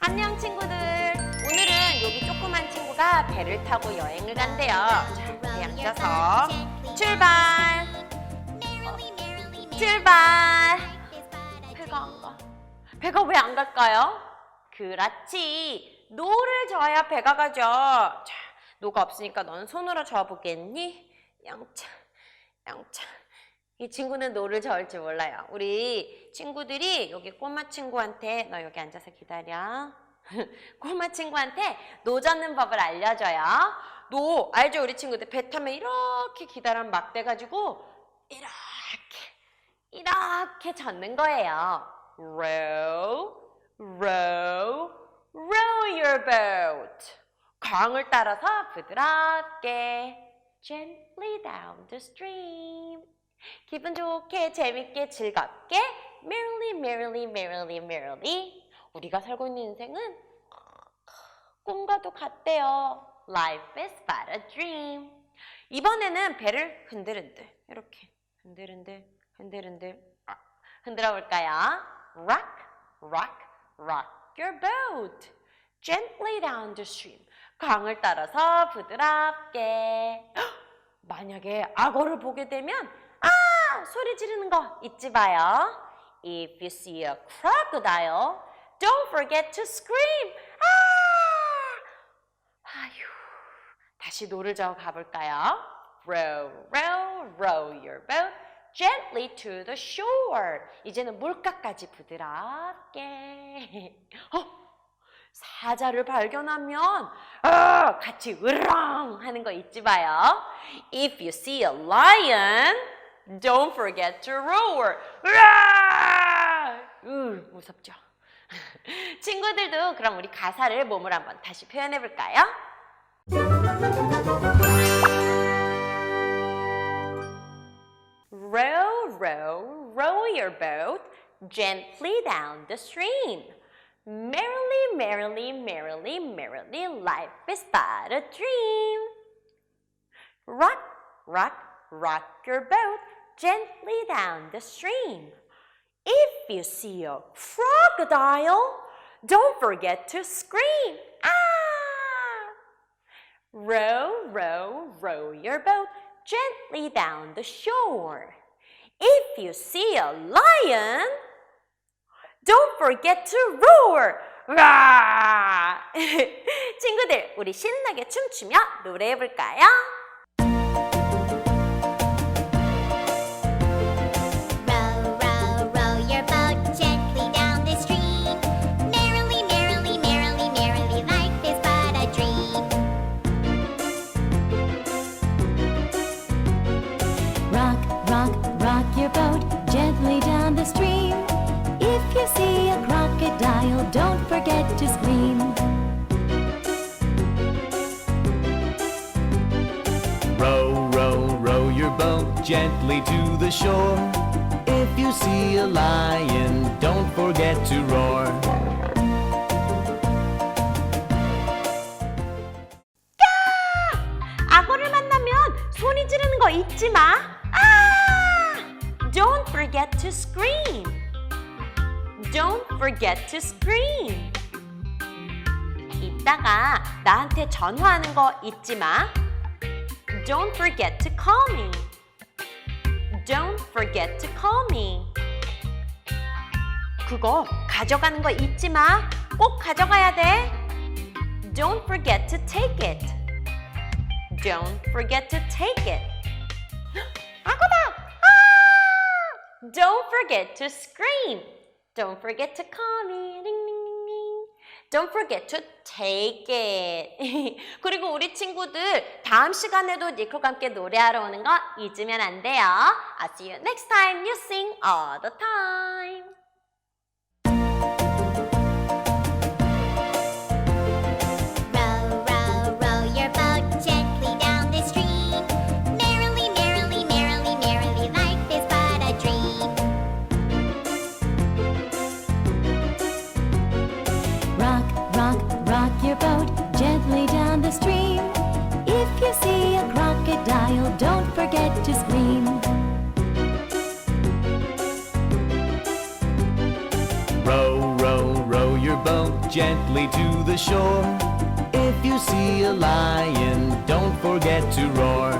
안녕 친구들. 오늘은 여기 조그만 친구가 배를 타고 여행을 간대요. 자, 배 앉아서 출발. 어, 출발. 배가 안 가. 배가 왜 안 갈까요? 그렇지. 노를 저어야 배가 가죠. 자, 노가 없으니까 넌 손으로 저어보겠니? 양차, 양차. 이 친구는 노를 저을 줄 몰라요. 우리 친구들이 여기 꼬마 친구한테 너 여기 앉아서 기다려. 꼬마 친구한테 노 젓는 법을 알려줘요. 노 알죠 우리 친구들 배 타면 이렇게 기다란 막대 가지고 이렇게 이렇게 젓는 거예요. Row, row, row your boat. 강을 따라서 부드럽게 gently down the stream. 기분 좋게 재밌게 즐겁게 merrily merrily merrily merrily 우리가 살고 있는 인생은 꿈과도 같대요. Life is but a dream. 이번에는 배를 흔들흔들 이렇게 흔들흔들 흔들흔들 아, 흔들어 볼까요? Rock, rock, rock your boat gently down the stream. 강을 따라서 부드럽게. 헉, 만약에 악어를 보게 되면 아 소리 지르는 거 잊지 마요. If you see a crocodile, don't forget to scream. 아! 아휴. 다시 노를 저어 가볼까요? Row, row, row your boat gently to the shore. 이제는 물가까지 부드럽게. 어? 사자를 발견하면 아, 같이 으랑 하는 거 잊지 마요. If you see a lion, don't forget to roar. 으아! 으, 무섭죠? 친구들도 그럼 우리 가사를 몸으로 한번 다시 표현해 볼까요? Row, row, row your boat gently down the stream. Merrily, merrily, merrily, merrily, life is but a dream. Rock, rock, rock your boat gently down the stream. If you see a crocodile, don't forget to scream. Ah! Row, row, row your boat gently down the shore. If you see a lion, don't forget to roar. 와! 친구들, 우리 신나게 춤추며 노래해 볼까요? forget to scream. Row, row, row your boat gently to the shore. If you see a lion, don't forget to roar. 악어를 만나면 소리 지르는 거 잊지 마. 아! Don't forget to scream. Don't forget to scream. 이따가 나한테 전화하는 거 잊지 마. Don't forget to call me. Don't forget to call me. 그거 가져가는 거 잊지 마. 꼭 가져가야 돼. Don't forget to take it. Don't forget to take it. 악어다! 아! Don't forget to scream. Don't forget to call me. Don't forget to take it. 그리고 우리 친구들 다음 시간에도 니콜과 함께 노래하러 오는 거 잊으면 안 돼요. I'll see you next time. You sing all the time. rock, rock your boat gently down the stream. If you see a crocodile, don't forget to scream. Row, row, row your boat gently to the shore. If you see a lion, don't forget to roar.